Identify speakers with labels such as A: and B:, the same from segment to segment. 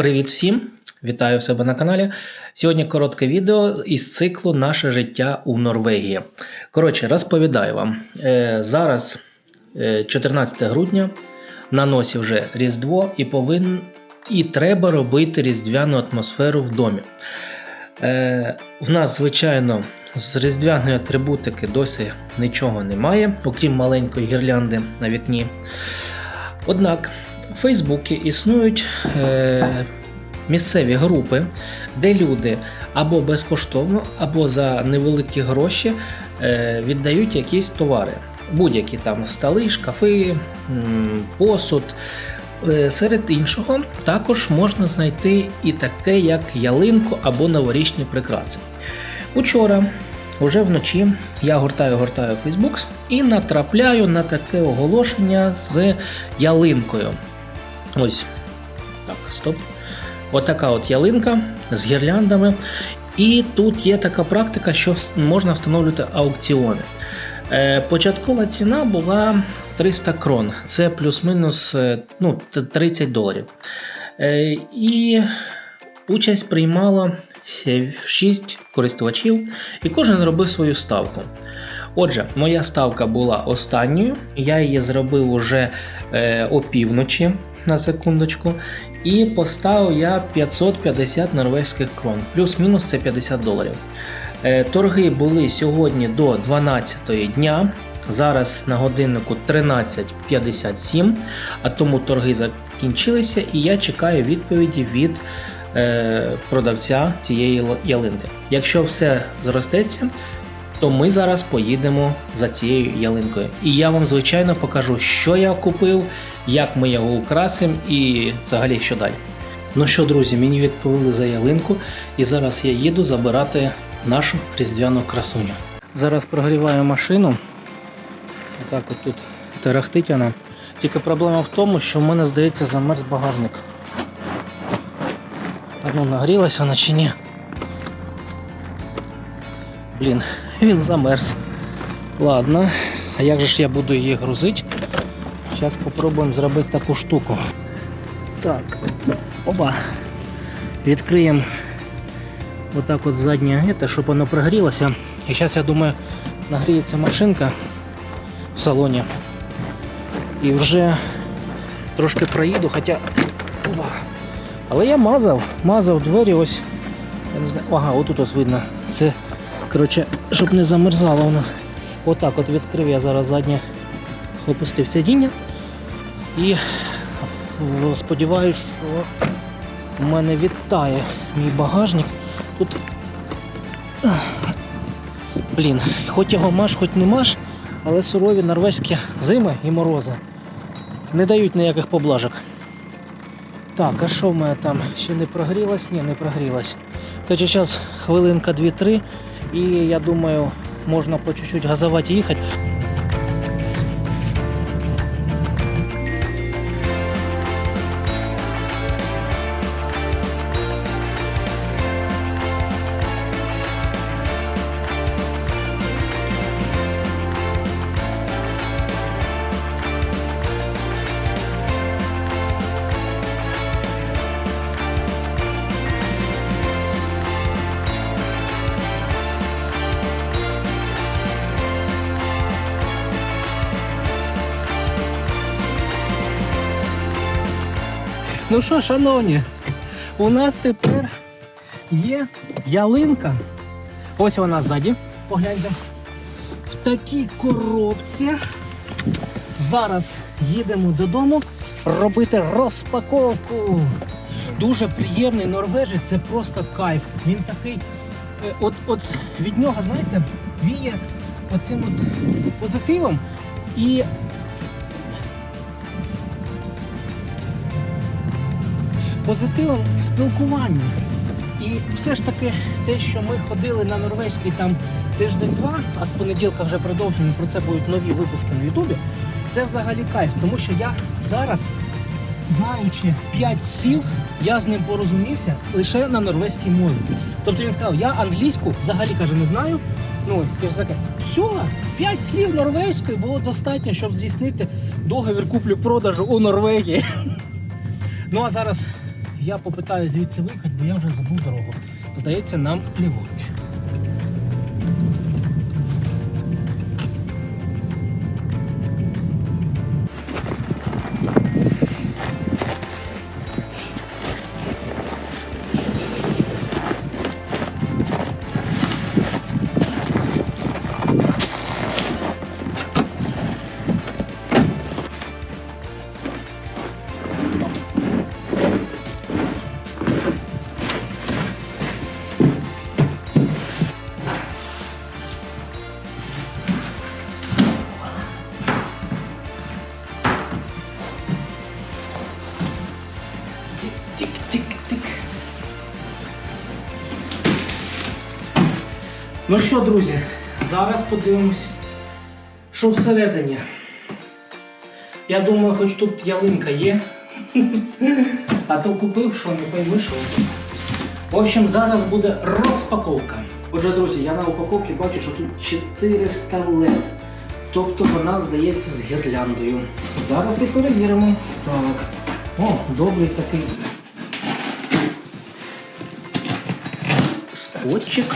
A: Привіт всім! Вітаю в себе на каналі. Сьогодні коротке відео із циклу Наше життя у Норвегії. Коротше, розповідаю вам. Е, зараз е, 14 грудня, на носі вже Різдво, і повин... і треба робити різдвяну атмосферу в домі. Е, в нас, звичайно, з різдвяної атрибутики досі нічого немає, окрім маленької гірлянди на вікні. Однак в Фейсбуці існують е, місцеві групи, де люди або безкоштовно, або за невеликі гроші е, віддають якісь товари. Будь-які там столи, шкафи, посуд. Е, Серед іншого, також можна знайти і таке, як ялинку або новорічні прикраси. Учора, уже вночі, я гортаю гортаю Facebook і натрапляю на таке оголошення з ялинкою. Ось так, стоп. Отака от ялинка з гірляндами. І тут є така практика, що можна встановлювати аукціони. Е, Початкова ціна була 300 крон, це плюс-мінус е, ну, 30 доларів. Е, І участь приймало 6 користувачів, і кожен робив свою ставку. Отже, моя ставка була останньою, я її зробив уже опівночі на секундочку. І поставив я 550 норвезьких крон, плюс-мінус це 50 доларів. Е, Торги були сьогодні до 12 дня. Зараз на годиннику 13.57, а тому торги закінчилися, і я чекаю відповіді від е, продавця цієї ялинки. Якщо все зростеться, то ми зараз поїдемо за цією ялинкою. І я вам, звичайно, покажу, що я купив, як ми його украсимо і взагалі що далі. Ну що, друзі, мені відповіли за ялинку, і зараз я їду забирати нашу різдвяну красуню. Зараз прогріваю машину. Отак от тут терехтить вона. Тільки проблема в тому, що в мене, здається, замерз багажник. А ну, нагрілася вона чи ні? Блін, він замерз. Ладно, а як же ж я буду її грузити? Зараз спробуємо зробити таку штуку. Так, оба. Відкриємо отак от заднє гете, щоб воно прогрілося. І зараз, я думаю, нагріється машинка в салоні. І вже трошки проїду, хоча. Опа. Але я мазав, мазав двері ось. Я не знаю. Ага, отут ось видно. Це, коротше, щоб не замерзало у нас. Отак от відкрив я зараз заднє опустив сидіння. І в- сподіваюсь, що у мене відтає мій багажник. Тут. Блін, хоч його маш, хоч не маш, але сурові норвезькі зими і морози не дають ніяких поблажок. Так, а що в мене там? Ще не прогрілась? Ні, не прогрілась. Хоча зараз хвилинка 2-3, і я думаю, можна по чуть-чуть газувати і їхати. Ну що, шановні, у нас тепер є ялинка. Ось вона ззаді. Погляньте. В такій коробці. Зараз їдемо додому робити розпаковку. Дуже приємний норвежець, це просто кайф. Він такий, е, от, от від нього, знаєте, віє оцим от позитивом і позитивом в спілкуванні. І все ж таки, те, що ми ходили на норвезький там тиждень-два, а з понеділка вже продовжуємо, про це будуть нові випуски на Ютубі. Це взагалі кайф, тому що я зараз, знаючи 5 слів, я з ним порозумівся лише на норвезькій мові. Тобто він сказав, я англійську взагалі каже, не знаю. Ну, ж таке, все, 5 слів норвезької було достатньо, щоб здійснити договір куплю-продажу у Норвегії. Ну а зараз я попитаю звідси виїхати, бо я вже забув дорогу. Здається, нам ліворуч. Ну що, друзі, зараз подивимось, що всередині. Я думаю, хоч тут ялинка є. А то купив, що не пойми що. В общем, зараз буде розпаковка. Отже, друзі, я на упаковці бачу, що тут 400 LED. Тобто вона здається з гірляндою. Зараз і перевіримо. Так. О, добрий такий скотчик.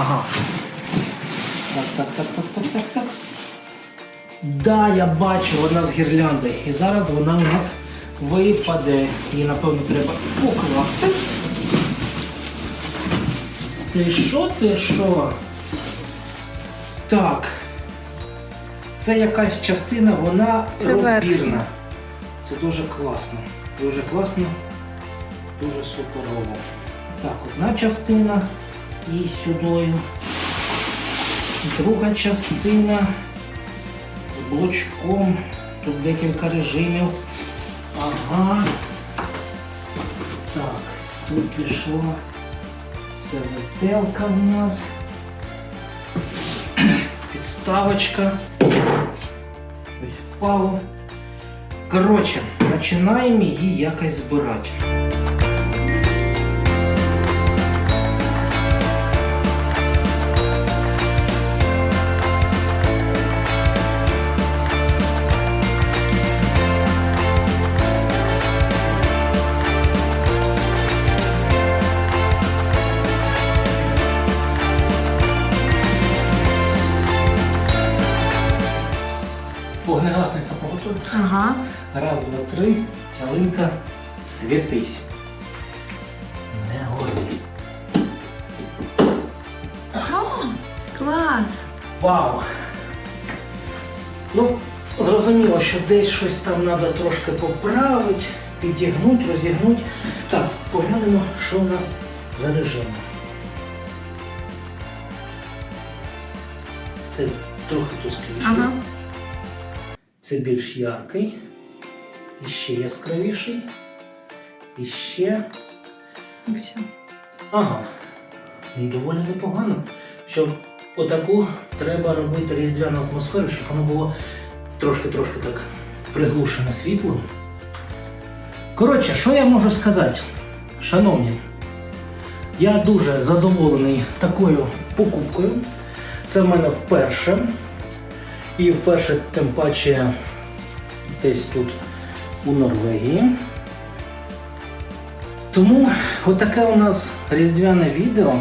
A: Ага. Так, так, так, так, так, так, так. Да, я бачу, вона з гірлянди. І зараз вона у нас випаде. Її, напевно, треба покласти. Ти що, ти що? Так. Це якась частина, вона
B: Це верх.
A: розбірна. Це дуже класно. Дуже класно, дуже суперово. Так, одна частина і сюди. Друга частина з блочком. Тут декілька режимів. Ага. Так, тут пішло. Це ветелка в нас. Підставочка. Ось впало. Коротше, починаємо її якось збирати. Раз, два, три. Ялинка, світись. Не гори.
B: О, клас!
A: Вау! Ну, зрозуміло, що десь щось там треба трошки поправити, підігнути, розігнути. Так, поглянемо, що у нас за режим. Це трохи тускліше.
B: Ага.
A: Це більш яркий, і ще яскравіший, і ще.
B: І все.
A: Ага. Ну, доволі непогано. Щоб отаку треба робити різдвяну атмосферу, щоб воно було трошки-трошки так приглушене світлом. Коротше, що я можу сказати? Шановні, я дуже задоволений такою покупкою. Це в мене вперше. І вперше, тим паче, десь тут у Норвегії. Тому отаке у нас різдвяне відео.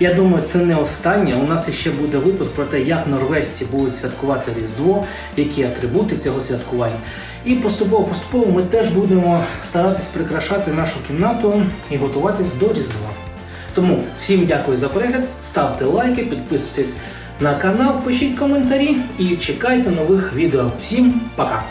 A: Я думаю, це не останнє. У нас ще буде випуск про те, як норвежці будуть святкувати Різдво, які атрибути цього святкування. І поступово-поступово ми теж будемо старатись прикрашати нашу кімнату і готуватись до Різдва. Тому всім дякую за перегляд, ставте лайки, підписуйтесь на канал, пишіть коментарі і чекайте нових відео. Всім пока!